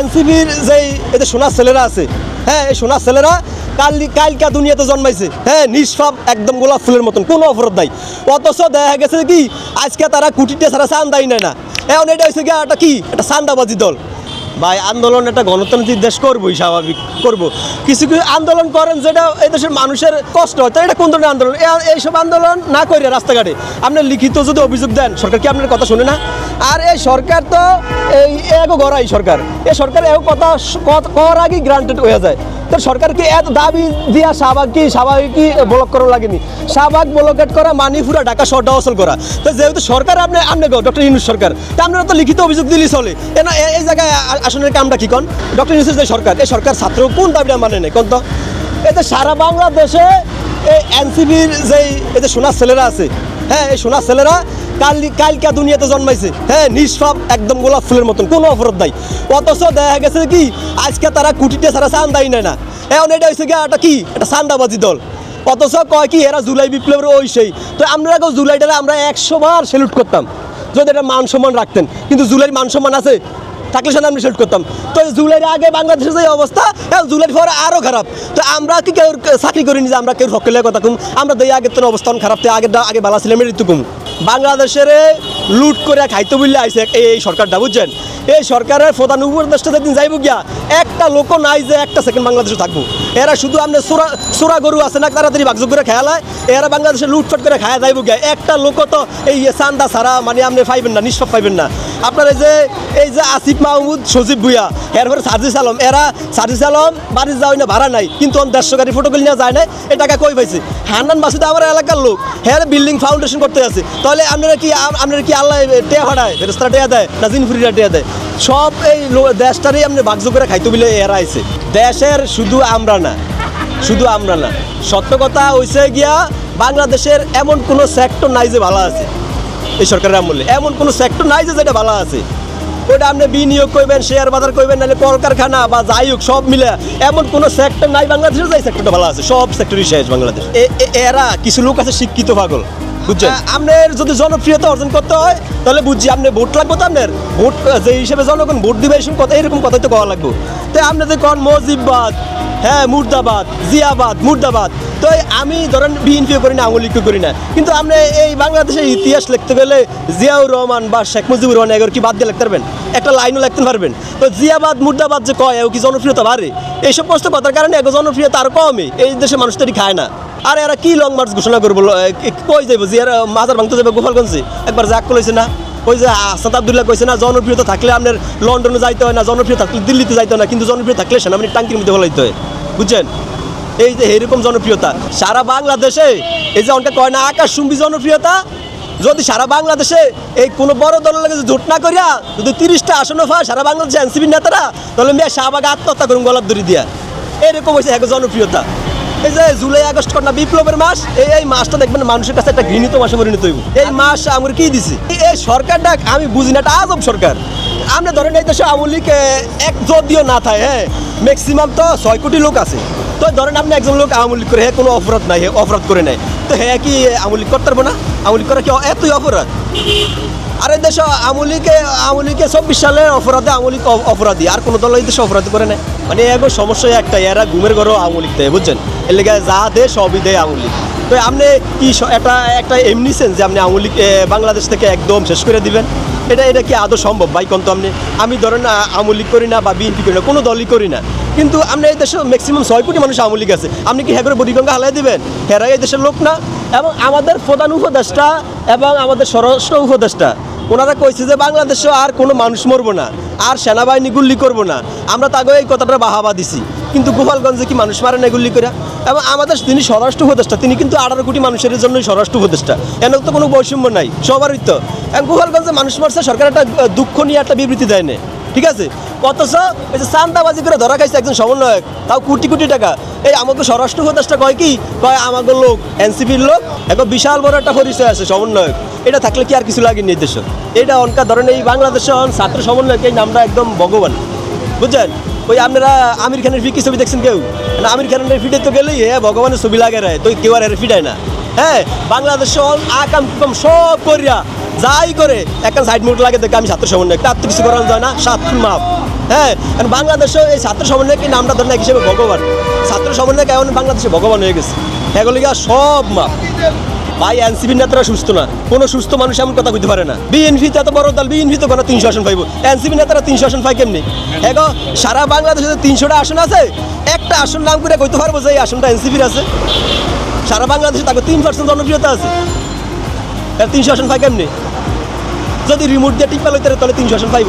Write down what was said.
এনসিবির যেই এই যে সোনার ছেলেরা আছে হ্যাঁ এই সোনার ছেলেরা কাল কালকা দুনিয়াতে জন্মাইছে। হ্যাঁ নিষ্পাপ একদম গোলাপ ফুলের মতন, কোনো অপরাধ নাই। অথচ দেখা গেছে কি, আজকে তারা কুটিতে ছাড়া চান্দাই নেয় না। এখন এটা হয়েছে কি একটা কি? একটা চান্দাবাজি দল। ভাই, আন্দোলন একটা গণতান্ত্রিক দেশ করবোই, স্বাভাবিক করব। কিছু কিছু আন্দোলন করেন যেটা এই দেশের মানুষের কষ্ট হয়, তো এটা কোন ধরনের আন্দোলন? এইসব আন্দোলন না করে রাস্তাঘাটে। আপনি লিখিত যদি অভিযোগ দেন, সরকার কি আপনার কথা শুনে না? আর এই সরকার তো এই এক গড়াই সরকার। এই সরকার এক কথা কর আগে গ্রান্টেড হয়ে যায়। তো সরকারকে এত দাবি দিয়া শাহবাগ কি স্বাভাবিক কি ব্লক করা লাগেনি। শাহবাগ ব্লকেট করা মানিপুরা ঢাকা শহরটা অসল করা। তো যেহেতু সরকার আপনি আপনি ডক্টর ইউনুস সরকার, তা আপনারা তো লিখিত অভিযোগ দিলেই চলে। এই জায়গায় আসনের কামটা কি কন? ডক্টর ইউনুসের যে সরকার, এই সরকার ছাত্র কোন দাবিটা মানে নেই কোন তো? যে সারা বাংলাদেশে এই এনসিবির যেই যে সোনার ছেলেরা আছে হ্যাঁ এই সোনার ছেলেরা কাল কালকা দুনিয়াতে জন্মাইছে। হ্যাঁ নিষ্পাপ একদম গোলাপ ফুলের মতন, কোনো অপরাধ নাই। অথচ দেখা গেছে কি, আজকে তারা কুটিতে ছাড়া চান্দাই নেয় না। এখন এটা হয়েছে কি একটা কি? একটা চান্দাবাজি দল। অথচ কয় কি, এরা জুলাই বিপ্লবের ওই সেই। তো আমরা জুলাইটারে আমরা একশো বার সেলুট করতাম। যদি এটা মান সম্মান রাখতেন। কিন্তু জুলাই মান সম্মান আছে? থাকলে সেটা আমি সেলুট করতাম। তো জুলাইয়ের আগে বাংলাদেশের যে অবস্থা জুলাইয়ের পরে আরও খারাপ। তো আমরা কি কেউ চাকরি করিনি যে আমরা কেউ সকলের কথা কম? আমরা দেই আগের তো অবস্থান খারাপ, তো আগের আগে বালা ছিলাম মৃত্যু কম। বাংলাদেশের লুট করে খাইতে বললে আইসে এই সরকারটা, বুঝছেন? এই সরকারের প্রধান উপদেষ্টা যেদিন যাইব গিয়া, একটা লোক নাই যে একটা সেকেন্ড বাংলাদেশে থাকব। এরা শুধু আপনি সোরা সোরা গরু আছে না, তাড়াতাড়ি ভাগযোগ করে খেয়ালায় এরা বাংলাদেশে লুটফাট করে খায়া যাইব গিয়া। একটা লোক তো এই চান্দা ছাড়া মানে আপনি পাইবেন না, নিষ্পাপ পাইবেন না। আপনার এই যে এই যে আসিফ মাহমুদ, সজীব ভুইয়া এরপরে সার্জিস আলম। এরা সার্জিস আলম বাড়ি যাওয়াই না ভাড়া নাই, কিন্তু অন দেড়শো গাড়ি ফটো না যায় না এ টাকা কই পাইছে? হান্নান মাসুদ আমার এলাকার লোক হ্যাঁ বিল্ডিং ফাউন্ডেশন করতে আছে। তাহলে আপনারা কি আম- আপনারা কি আল্লাহ টেয়া ভাড়ায় ফেরস্তারা টেয়া দেয়, না জিনফুরিরা টেয়া দেয়? সব এই দেশটারই আপনি বাগজ করে খাইতে বলে এরা আইছে। দেশের শুধু আমরা না, শুধু আমরা না। সত্য কথা হইছে গিয়া, বাংলাদেশের এমন কোনো সেক্টর নাই যে ভালো আছে। এই সরকারের আমলে, এমন কোনো সেক্টর নাই যে যেটা ভালো আছে। ওইটা আপনি বিনিয়োগ করবেন শেয়ার বাজার করবেন, নাহলে কলকারখানা বা যাই হোক, সব মিলে। এমন কোনো সেক্টর নাই, বাংলাদেশের যাই সেক্টরটা ভালো আছে, সব সেক্টরই শেষ বাংলাদেশ। এরা কিছু লোক আছে শিক্ষিত পাগল। বুঝছেন? আপনার যদি জনপ্রিয়তা অর্জন করতে হয়, তাহলে বুঝছি আপনি ভোট লাগবে তো আপনার ভোট যে হিসেবে জনগণ ভোট দিবে এইসব কথা এরকম কথাই তো কওয়া লাগবে। তো আপনি যে কন মজিববাদ হ্যাঁ মুর্দাবাদ, জিয়াবাদ, মুর্দাবাদ। তো আমি ধরেন বিএনপিও করি না আঙুল করি না। কিন্তু আপনি এই বাংলাদেশের ইতিহাস লিখতে গেলে জিয়াউর রহমান বা শেখ মুজিবুর রহমান এগুলো কি বাদ দিয়ে লিখতে পারবেন? একটা লাইনও লিখতে পারবেন। তো জিয়াবাদ, মুর্দাবাদ যে কয়, এও কি জনপ্রিয়তা বাড়ে? এইসব সমস্ত কথার কারণে এগো জনপ্রিয়তা আর কমে। এই দেশের মানুষ তারি খায় না। আর এরা কি লং মার্চ ঘোষণা করব? কই যাইব? জিয়ার মাজার ভাঙতে যাবে গোপালগঞ্জে? একবার জাক করেছে না। ওই যে আসাদ আবদুল্লাহ কইছে না, জনপ্রিয়তা থাকলে আপনার লন্ডনে যাইতে হয় না জনপ্রিয় থাকলে দিল্লিতে যাইতে হয় না, কিন্তু জনপ্রিয় থাকলে সেনাবাহিনীর টাঙ্কির মধ্যে হলাইতে হয়। বুঝছেন? এই যে, এরকম জনপ্রিয়তা। সারা বাংলাদেশে, এই যে অনেকে কয় না আকাশ সুম্বি জনপ্রিয়তা? যদি সারা বাংলাদেশে এই কোনো বড় দলের লাগে জোট না করিয়া, যদি তিরিশটা আসন হয় সারা বাংলাদেশে এনসিপির নেতারা, তাহলে মেয়ে শাহবাগ আত্মহত্যা করুন গলাপ দড়ি দিয়া। এরকম হয়েছে এক জনপ্রিয়তা। এই যে জুলাই, আগস্ট কন্যা বিপ্লবের মাস, এই এই মাসটা দেখবেন মানুষের কাছে একটা ঘৃণিত মাসে পরিণত হইব। এই মাস আমার কি দিছি? এই- এই সরকারটা, আমি বুঝি না, এটা আজব সরকার। আমরা আওয়ামী লীগ এক যদিও না থাকে হ্যাঁ ম্যাক্সিমাম তো ছয় কোটি লোক আছে। তো ধরেন আপনি একজন লোক আওয়ামী লীগ করে হ্যাঁ কোনো অপরাধ নাই হ্যাঁ অপরাধ করে নেয় তো হ্যাঁ কি আওয়ামী লীগ করতে পারব না? আওয়ামী লীগ করা কি এতই অপরাধ? আর দেশে, আমলিকে আমলিকে চব্বিশ সালের অপরাধে আমলিক অপরাধী। আর কোনো দল দেশে অপরাধী করে না মানে এগো সমস্যা একটা, এরা ঘুমের ঘরও আমলিক দেয় বুঝছেন? এর লেগে যা দেয় সবই দেয় আমলিক। তো আপনি কি একটা একটা এমনি সেন্স যে আপনি আমলিক বাংলাদেশ থেকে একদম শেষ করে দিবেন? এটা এটা কি আদৌ সম্ভব? ভাই, কোন তো আপনি, আমি ধরেন আমলিক করি না বা বিএনপি করি না, কোনো দলই করি না। কিন্তু আপনি এই দেশে ম্যাক্সিমাম ছয় কোটি মানুষ আমলিক আছে। আপনি কি হ্যাঁ করে বুড়িগঙ্গা হালাই দিবেন? হেরা এই দেশের লোক না। এবং আমাদের প্রধান উপদেষ্টা এবং আমাদের স্বরাষ্ট্র উপদেষ্টা ওনারা কইছে যে বাংলাদেশে আর কোনো মানুষ মরবো না, আর সেনাবাহিনী গুল্লি করব না। আমরা তাকে এই কথাটা বাহাবা দিছি। কিন্তু গোপালগঞ্জে কি মানুষ মারে না গুল্লি করে? এবং আমাদের তিনি স্বরাষ্ট্র উপদেষ্টা, তিনি কিন্তু আঠারো কোটি মানুষের জন্যই স্বরাষ্ট্র উপদেষ্টা। এর তো কোনো বৈষম্য নাই, সবারই তো। গোপালগঞ্জে মানুষ মারছে, সরকার একটা দুঃখ নিয়ে একটা বিবৃতি দেয় না। ঠিক আছে? অথচ এই যে চান্দাবাজি করে ধরা খাইছে একজন সমন্বয়ক, তাও কোটি কোটি টাকা। এই আমাকে স্বরাষ্ট্র উপদেষ্টা কয় কি? কয় আমাকে লোক, এনসিপির লোক এখন বিশাল বড় একটা পরিচয় আছে, সমন্বয়ক। এটা থাকলে কি আর কিছু লাগে নির্দেশ এটা অনকা ধরেন এই বাংলাদেশে ছাত্র সমন্বয়ক, এই নামটা একদম ভগবান। বুঝছেন? ওই আপনারা আমির খানের ফিকি ছবি দেখছেন কেউ? না, আমির খানের ফিটে তো গেলেই হ্যাঁ ভগবানের ছবি লাগে রে, তো কেউ আর ফিটায় না। হ্যাঁ বাংলাদেশ আকাম সব করিয়া যাই করে, একটা সাইড মুট লাগে দেখে আমি ছাত্র সমন্বয় তার তো কিছু করানো যায় না, সাত মাপ। হ্যাঁ কারণ বাংলাদেশে এই ছাত্র সমন্বয় কি নামটা ধরে না হিসেবে ভগবান? ছাত্র সমন্বয় কেমন বাংলাদেশে ভগবান হয়ে গেছে। এগুলো কি সব মাপ। ভাই এনসিপি নেতারা সুস্থ না। কোনো সুস্থ মানুষ এমন কথা বুঝতে পারে না। বিএনপি তো এত বড় দল বিএনপি তো কোনো তিনশো আসন পাইব। এনসিপি নেতারা তিনশো আসন পাই কেমনি? এগো, সারা বাংলাদেশে যে তিনশোটা আসন আছে। একটা আসন নাম করে কইতে পারব যে এই আসনটা এনসিপির আছে। সারা বাংলাদেশে তাকে তিন পার্সেন্ট জনপ্রিয়তা আছে। তিনশো আসন পাই কেমনি? যদি রিমোট দিয়ে টিপা লইতে তাহলে তিনশো আসন পাইব